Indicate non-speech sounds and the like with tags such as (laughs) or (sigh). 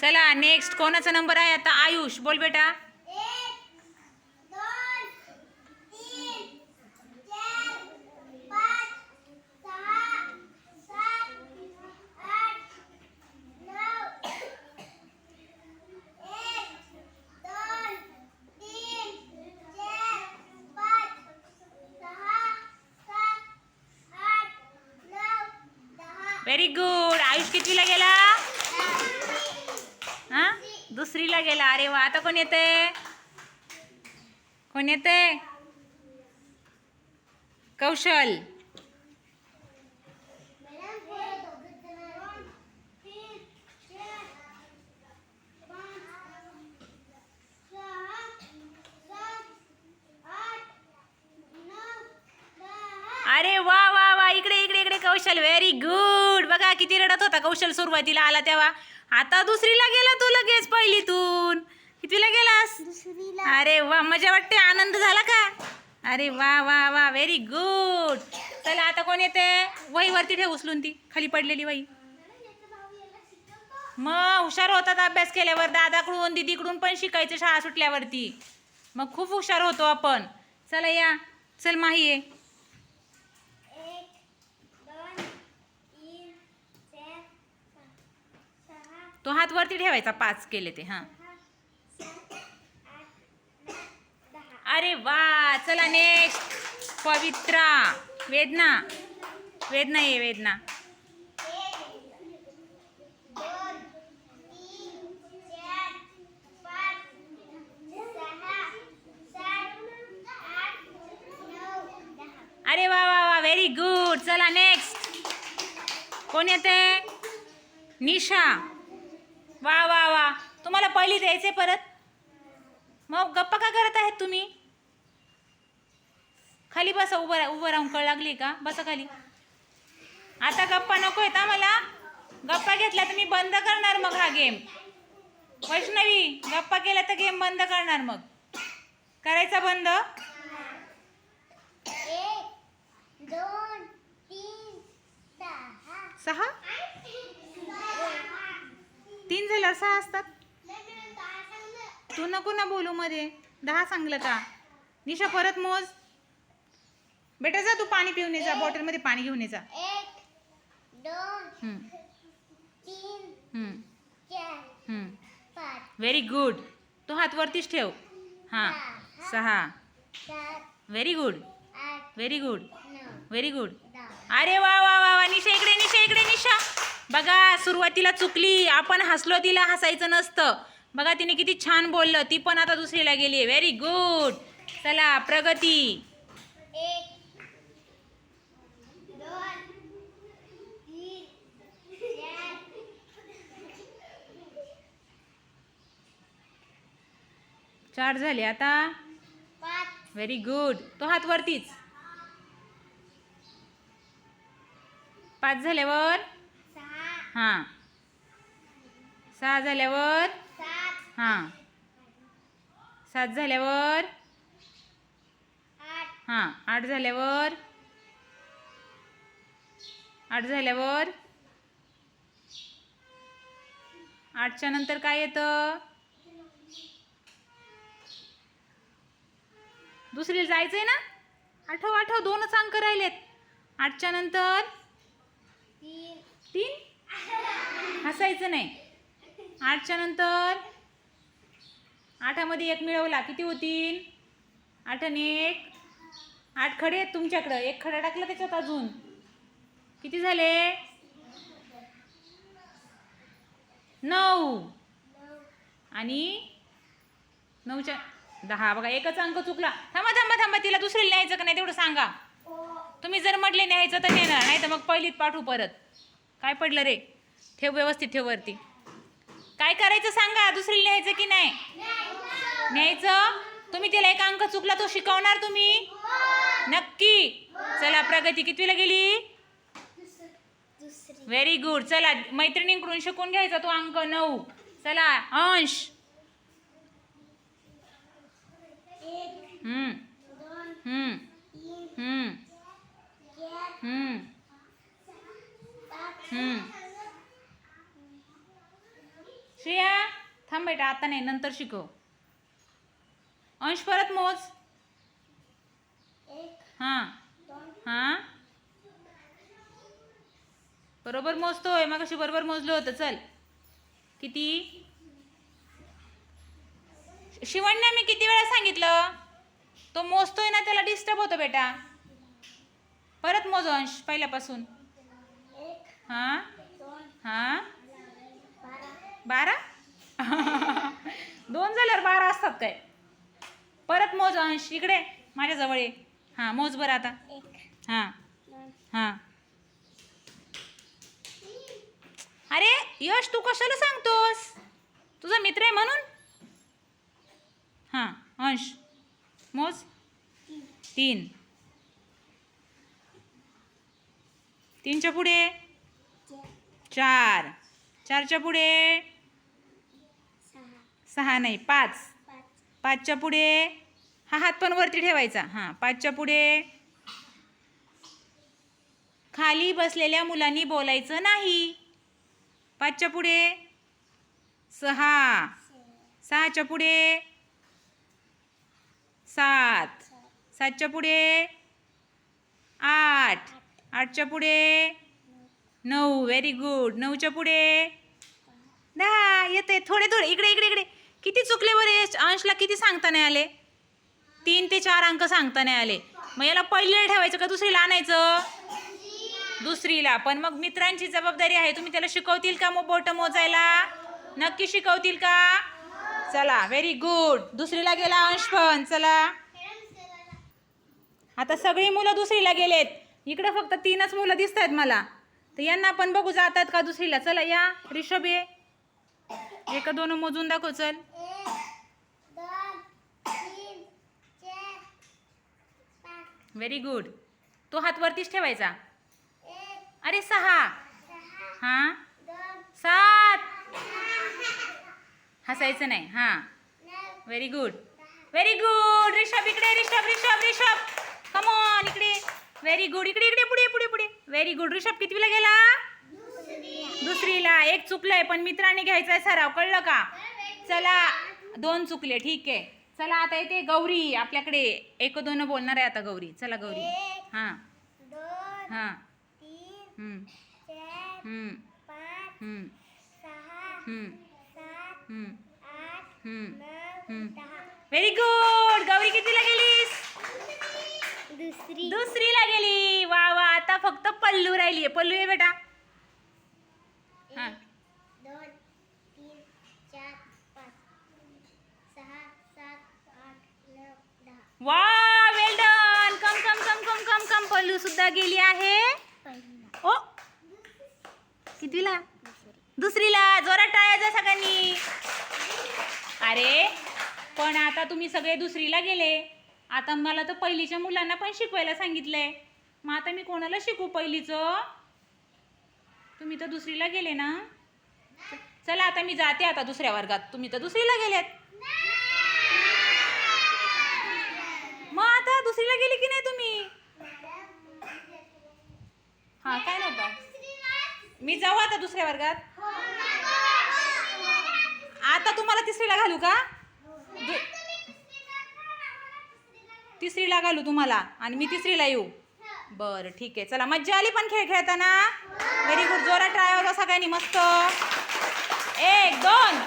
चला नेक्स्ट कोणाचा नंबर आहे आता? आयुष बोल बेटा. व्हेरी गुड आयुष कितवीला गेला? दुसरीला गेला. अरे वा आता कोण येते कोण येते कौशल. अरे वा वा वा. इकडे इकडे इकडे कौशल. व्हेरी गुड बघा किती रडत होता कौशल सुरुवातीला आला तेव्हा. आता दुसरीला गेला तू लगेच पहिलीतून. कितवीला गेलास? अरे वा मजा वाटते. आनंद झाला का? अरे वा वा वा. व्हेरी गुड चला आता कोण येते? वही वरती ठेव उचलून ती. खाली पडलेली वही. मग हुशार होतात अभ्यास केल्यावर. दादाकडून दीदीकडून पण शिकायचं शाळा सुटल्यावरती. मग खूप हुशार होतो आपण. चला या. चल माही ये एक दोन तीन चार पाच सहा तो हात वरती ठेवायचा पाच केले ते हां. अरे वा चला नेक्स्ट पवित्रा वेदना. वेदना ये वेदना. अरे वा वा वा व्हेरी गुड चला नेक्स्ट कोण येते निशा. तुम्हाला पहिली द्यायचे परत? मग गप्पा का करत आहेत तुम्ही? खाली बसा उभं उभं राहून कळ लागली का? बसा खाली. आता गप्पा नको आहेत मला. गप्पा घेतला तर मी बंद करणार मग हा गेम. वैष्णवी गप्पा केला तर गेम बंद करणार मग. करायचा बंद? एक दोन तीन सहा. सहा? तीन झाल्यावर सहा असतात? तू नको ना बोलू मध्ये. दहा सांगलं का? निशा परत मोज. बेटा जा तू पाणी पिऊन ये जा. बॉटलमध्ये पाणी घेऊन ये जा. व्हेरी गुड तो हात वरतीच ठेव. हां. सहा very good very good very good अरे वा वा वा वा. निशा इकडे निशा इकडे निशा. बघा सुरुवातीला चुकली. आपण हसलो तिला हसायचं नसतं. बघा तिने किती छान बोललं. ती पण आता दुसरीला गेली आहे. व्हेरी गुड चला प्रगती. चार. झाले आता. व्हेरी गुड तो हात वरतीच. पाच झाल्यावर? हां. सहा झाल्यावर? हां. सात झाल्यावर? आठ. हां आठ झाल्यावर? आठ झाल्यावर? आठच्या नंतर काय येतं? दुसरीला जायचंय ना? आठव आठव दोनच अंक राहिलेत. आठच्या नंतर? तीन. हसायचं नाही. आठच्या नंतर? आठामध्ये एक मिळवला. किती होतील? आठ आणि एक. आठ खडे आहेत तुमच्याकडं. एक खडा टाकला त्याच्यात अजून. किती झाले? नऊ. आणि नऊच्या दहा. बघा एकच अंक चुकला. थांबा थांबा थांबा. तिला दुसरीला न्यायचं का नाही तेवढं सांगा. तुम्ही जर म्हटले न्यायचं तर नेणार नाही तर मग पहिलीत पाठवू परत. काय पडलं रे? ठेव व्यवस्थित ठेव वरती. काय करायचं सांगा? दुसरीला न्यायचं की नाही? न्यायचं? तुम्ही तिला एक अंक चुकला तो शिकवणार तुम्ही? नक्की. चला प्रगती कितवीला गेली? व्हेरी गुड चला मैत्रिणींकडून शिकून घ्यायचा तो अंक नऊ. चला अंश. हम्म. हम्म. हम्म. हम्म. हम्म. श्रेया थांब बेटा आता नाही नंतर शिकव. अंश परत मोज. हां. हां. बरोबर मोजतोय. मग कशी बरोबर मोजलं होतं. चल. किती? शिवण्या मी किती वेळा सांगितलं? तो मोजतोय ना त्याला डिस्टर्ब होतं बेटा. परत मोज अंश पहिल्यापासून. हां. हां. बारा. बारा? (laughs) दोन झाल्यावर बारा असतात काय? परत मोज अंश इकडे माझ्याजवळ ये. हां मोज बरं आता. हां. हां. अरे यश तू कशाला सांगतोस? तुझा मित्र आहे म्हणून? हां अंश. मोज? तीन. तीन. तीनच्या पुढे? चार. चार चारच्या पुढे? सहा नाही पाच. पाचच्या पुढे. हा हात पण वरती ठेवायचा. हां पाचच्या पुढे. खाली बसलेल्या मुलांनी बोलायचं नाही. पाचच्या पुढे. सहा. सहाच्या पुढे. सात. सातच्या पुढे. आठ. आठच्या पुढे. नऊ. व्हेरी गुड नऊच्या पुढे. दहा. येते थोडे थोडे. इकडे इकडे इकडे. किती चुकले बरे अंशला किती सांगता नाही आले? तीन ते चार अंक सांगता नाही आले. मग याला पहिलीला ठेवायचं का दुसरीला आणायचं? दुसरीला. पण मग मित्रांची जबाबदारी आहे. तुम्ही त्याला शिकवतील का मग बोट मोजायला? नक्की शिकवतील का? चला व्हेरी गुड दुसरीला गेला अंश पण. चला. आता सगळी मुलं दुसरीला गेलेत. इकडे फक्त तीनच मुलं दिसत आहेत मला. तर यांना पण बघू जातात का दुसरीला? चला या रिषभ ये. एक दोन मोजून दाखव चल एक दोन तीन चार पाच व्हेरी गुड तो हात वरतीच ठेवायचा. अरे सहा. हां? सात. हसायचं नाही. हां. Very good very good Rishabh इकडे रिषभ रिषभ रिषभ कमॉन इकडे. व्हेरी गुड इकडे इकडे पुढे पुढे पुढे. व्हेरी गुड रिषभ कितवीला गेला? दुसरीला. एक चुकलंय पण मित्राने घ्यायचा आहे सराव. कळलं का? चला. दोन चुकले. ठीक आहे. चला आता इथे गौरी आपल्याकडे. एक दोन बोलणार आहे आता गौरी. चला गौरी. एक हां. दोन हां. तीन हम्म, चार हम्म, पाच हम्म, सहा हम्म, सात हम्म, आठ हम्म. नऊ हम्म. दहा. व्हेरी गुड गौरी कितीला गेलीस? दुसरी. दुसरीला गेली. वा वा. आता फक्त पल्लू राहिली आहे पल्लू आहे बेटा. हां एक दोन तीन चार पाच सहा सात आठ नऊ दहा वा वेल डन कम कम कम कम कम कम पल्लू सुद्धा गेली आहे. ओ. कितवीला दुसरीला. जोरात टाळायचा सगळ्यांनी. अरे पण आता तुम्ही सगळे दुसरीला गेले. आता मला तर पहिलीच्या मुलांना पण शिकवायला सांगितलंय. मग आता मी कोणाला शिकू पहिलीचं? तुम्ही तर दुसरीला गेले ना? चला आता मी जाते आता दुसऱ्या वर्गात. तुम्ही तर दुसरीला गेलेत. मग आता दुसरीला गेले की नाही तुम्ही हा काय नव्हतं मी जाऊ आता दुसऱ्या वर्गात. आता तुम्हाला तिसरीला घालू का? तिसरीला घालू तुम्हाला आणि मी तिसरीला येऊ. बरं ठीक आहे. चला मज्जा आली पण खेळ खेळताना. व्हेरी गुड जोरात ट्राय होता सगळ्यांनी. मस्त. एक दोन.